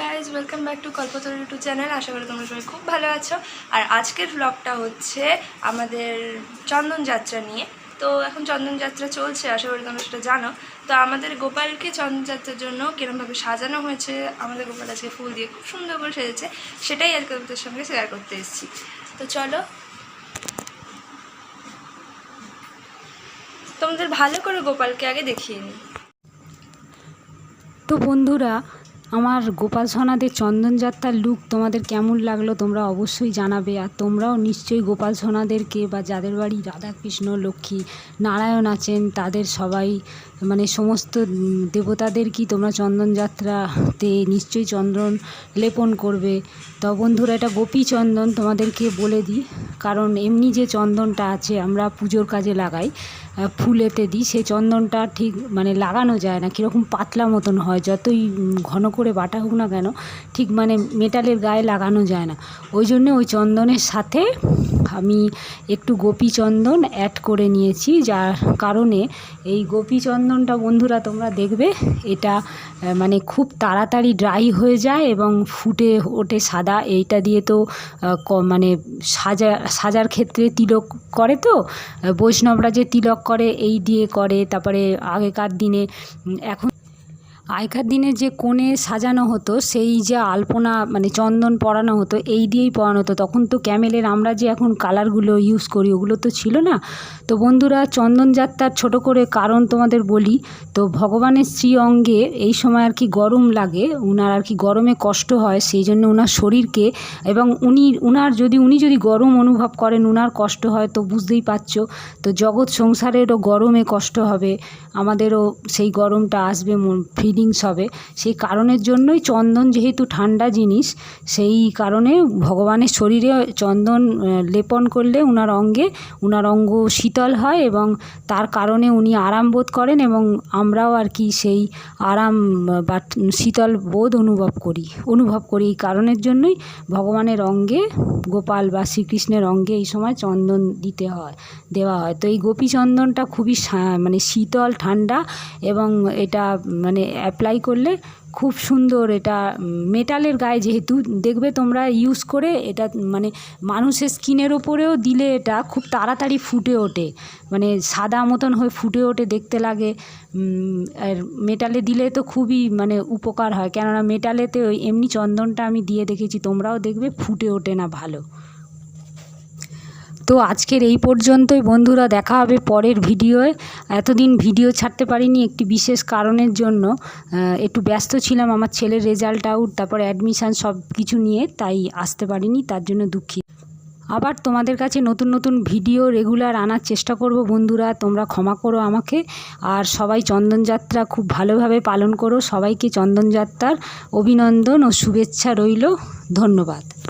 Guys welcome back to Kalpataru YouTube channel আশা করি তোমরা সবাই খুব ভালো আছো। আর আজকের ব্লগটা হচ্ছে আমাদের চন্দন যাত্রা নিয়ে। তো এখন চন্দন যাত্রা চলছে, আশা করি তোমরা সেটা জানো। তো আমাদের গোপালকে চন্দন যাত্রার জন্য কিরমভাবে সাজানো হয়েছে, আমাদের গোপাল আজকে ফুল দিয়ে খুব সুন্দর করে সেজেছে, সেটাই আজকে তোমাদের সঙ্গে শেয়ার করতে এসেছি। তো চলো। তোমাদের ভালো করে গোপালকে আগে দেখিয়ে নিই তো বন্ধুরা আমার গোপাল সোনাদের চন্দনযাত্রার লুক তোমাদের কেমন লাগল তোমরা অবশ্যই জানাবে আর তোমরাও নিশ্চয়ই গোপাল সোনাদেরকে বা যাদের বাড়ি রাধাকৃষ্ণ, লক্ষ্মী নারায়ণ আছেন, তাদের সবাই মানে সমস্ত দেবতাদের কি তোমরা চন্দনযাত্রাতে নিশ্চয়ই চন্দন লেপন করবে। তো বন্ধুরা, এটা গোপী চন্দন তোমাদেরকে বলে দিই। কারণ এমনি যে চন্দনটা আছে আমরা পুজোর কাজে লাগাই ফুলেতে দিই, সেই চন্দনটা ঠিক মানে লাগানো যায় না, কীরকম পাতলা মতন হয়, যতই ঘন করে বাটা হোক না কেন, ঠিক মানে মেটালের গায়ে লাগানো যায় না। ওই জন্য ওই চন্দনের সাথে আমি একটু গোপী চন্দন অ্যাড করে নিয়েছি, যার কারণে এই গোপী চন্দনটা বন্ধুরা তোমরা দেখবে, এটা মানে খুব তাড়াতাড়ি ড্রাই হয়ে যায় এবং ফুটে ওঠে সাদা। এইটা দিয়ে তো মানে সাজা সাজার ক্ষেত্রে তিলক করে তো? বৈষ্ণবরা যে তিলক করে, এই দিয়ে করে, তারপরে আগেকার দিনে এখন আগেকার দিনে যে কোণে সাজানো হতো, সেই যে আলপনা মানে চন্দন পরানো হতো, এই দিয়েই পরানো হতো। তখন তো ক্যামেলের আমরা যে এখন কালারগুলো ইউজ করি, ওগুলো তো ছিল না। তো বন্ধুরা, চন্দন যাত্রার ছোটো করে কারণ তোমাদের বলি, তো ভগবানের শ্রী অঙ্গে এই সময় আর কি গরম লাগে, উনার আর কি গরমে কষ্ট হয়, সেই জন্য ওনার শরীরকে, এবং উনি, উনার যদি, উনি যদি গরম অনুভব করেন, উনার কষ্ট হয়, তো বুঝতেই পারছ। তো জগৎ সংসারেরও গরমে কষ্ট হবে, আমাদেরও সেই গরমটা আসবে ফিলিংস হবে। সেই কারণের জন্যই চন্দন যেহেতু ঠান্ডা জিনিস, সেই কারণে ভগবানের শরীরে চন্দন লেপন করলে উনার অঙ্গে, উনার অঙ্গ শীতল হয় এবং তার কারণে উনি আরাম বোধ করেন এবং আমরাও আর কি সেই আরাম, বা শীতল বোধ অনুভব করি অনুভব করি। এই কারণের জন্যই ভগবানের অঙ্গে গোপাল বা শ্রীকৃষ্ণের অঙ্গে এই সময় চন্দন দিতে হয়, দেওয়া হয়। তো এই গোপী চন্দনটা খুবই মানে শীতল, ঠান্ডা এবং এটা মানে অ্যাপ্লাই করলে খুব সুন্দর এটা, মেটালের গায়ে যেহেতু দেখবে তোমরা ইউজ করে এটা মানে মানুষের স্কিনের ওপরেও দিলে এটা খুব তাড়াতাড়ি ফুটে ওঠে। মানে সাদা মতন হয়ে ফুটে ওঠে দেখতে লাগে। আর মেটালে দিলে তো খুবই মানে উপকার হয়। কেননা মেটালেতে ওই এমনি চন্দনটা আমি দিয়ে দেখেছি, তোমরাও দেখবে ফুটে ওঠে না ভালো। তো আজকের এই পর্যন্তই বন্ধুরা, দেখা হবে পরের ভিডিওয়। এতদিন ভিডিও ছাড়তে পারিনি একটি বিশেষ কারণের জন্য। একটু ব্যস্ত ছিলাম, আমার ছেলের রেজাল্ট আউট তারপর অ্যাডমিশান সব কিছু নিয়ে, তাই আসতে পারিনি, তার জন্য দুঃখিত। আবার তোমাদের কাছে নতুন নতুন ভিডিও রেগুলার আনার চেষ্টা করব বন্ধুরা, তোমরা ক্ষমা করো আমাকে। আর সবাই চন্দনযাত্রা খুব ভালোভাবে পালন করো, সবাইকে চন্দনযাত্রার অভিনন্দন ও শুভেচ্ছা রইল, ধন্যবাদ।